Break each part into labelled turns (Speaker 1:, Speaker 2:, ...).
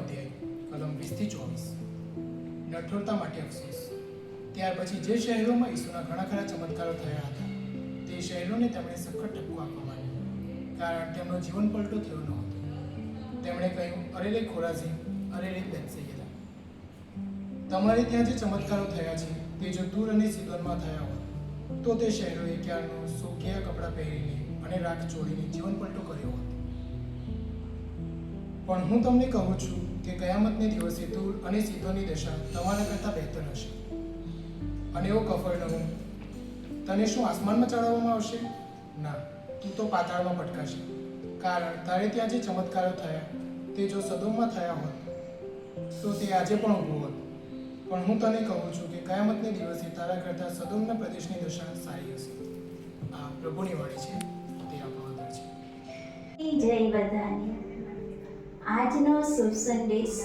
Speaker 1: અધ્યાય, કલમ વીસથી ચોવીસ. નઠોરતા માટે અફસોસ. ત્યાર પછી જે શહેરોમાં ઈસુના ઘણા ખરા ચમત્કારો થયા હતા, તે શહેરોને તેમણે સખત ઠપકો આપવા માંડ્યો, કારણ તેમનો જીવન પલટો થયો ન હતો તેમણે કહ્યું અરેલે ખોરાઝી અરેલે બેત્સેયદા તમારે ત્યાં જે ચમત્કારો થયા છે, તે જો દૂર અને સિદોનમાં થયા હોત તો તે શહેરોએ ક્યારનો સોકિયા કપડાં પહેરીને અને રાખ ચોળીને જીવન પલટો કર્યો હોત. પણ હું તમને કહું છું કે કયામતને દિવસે ધૂળ અને સીધોની દશા તમારા કરતાં બહેતર હશે. અને એવો કફરનહુમ તને શું આસમાનમાં ચડાવવામાં આવશે? ના, તું તો પાતાળમાં પટકાશે કારણ તારે ત્યાં જે ચમત્કારો થયા, તે જો સદોમાં થયા હોત, તો તે આજે પણ ઊભું હોત. પણ હું તને કહું છું કે કયામતને દિવસે તારા કરતાં સદોમના પ્રદેશની દશા સારી હશે. આ પ્રભુની વાણી છે, તે આપણો છે.
Speaker 2: જય બધાને. આજનો શુભ સંદેશ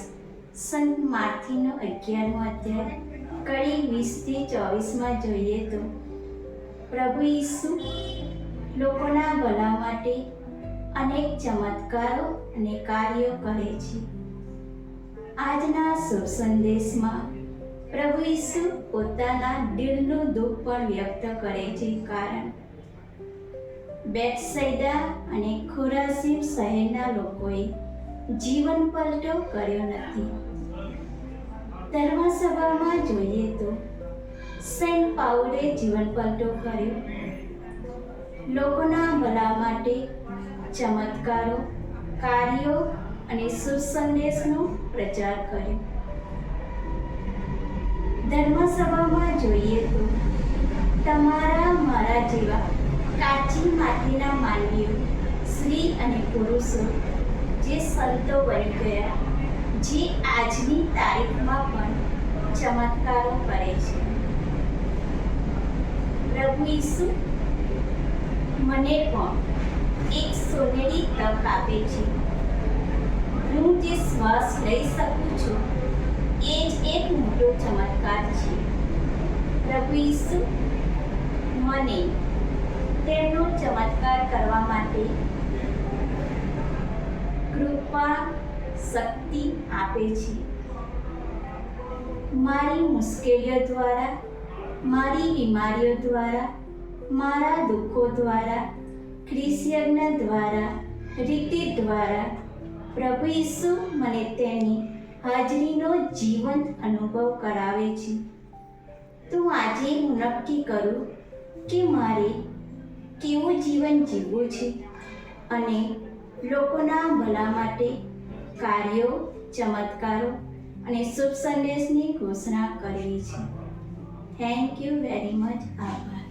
Speaker 2: સંત માર્થીનો અગિયારમો અધ્યાય, કડી વીસથી ચોવીસમાં જોઈએ તો, પ્રભુ ઈસુ, લોકોના ભલા માટે અનેક ચમત્કારો અને કાર્યો કરે છે. આજના શુભ સંદેશમાં પ્રભુ ઈસુ પોતાના દિલનું દુઃખ પણ વ્યક્ત કરે છે કારણ બેટસૈદા અને ખુરાસીમ શહેરના લોકોએ જીવન પલટો કર્યો નથી. ધર્મસભામાં જોઈએ તો સેન્ટ પાઉલે જીવન પલટો કર્યો. લોકોના ભલા માટે ચમત્કારો, કાર્યો અને સુસંદેશનો પ્રચાર કર્યો. ધર્મસભામાં જોઈએ તો તમારા મારા જેવા કાચી માટીના માનવીઓ, સ્ત્રી અને પુરુષો જે સંતો બની ગયા, જે આજની તારીખમાં પણ ચમત્કારો કરે છે. પ્રભુ ઈસુ મને પણ એક સોનેરી તક આપે છે. હું જે શ્વાસ લઈ શકું છું, એ જ એક મોટો ચમત્કાર છે. પ્રભુ ઈસુ મને તેમનો ચમત્કાર કરવા માટે કૃપા શક્તિ આપે છે. મારી મુશ્કેલીઓ દ્વારા, મારી બીમારીઓ દ્વારા, મારા દુઃખો દ્વારા ખ્રિસ્યજ્ઞ દ્વારા, રીતિ દ્વારા, પ્રભુ ઈસુ મને તેની હાજરીનો જીવંત અનુભવ કરાવે છે. તો આજે હું નક્કી કરું કે મારે કેવું જીવન જીવવું છે અને લોકોના ભલા માટે કાર્યો, ચમત્કારો અને શુભ સંદેશની ઘોષણા કરવી છે થેન્ક યુ વેરી મચ આભાર.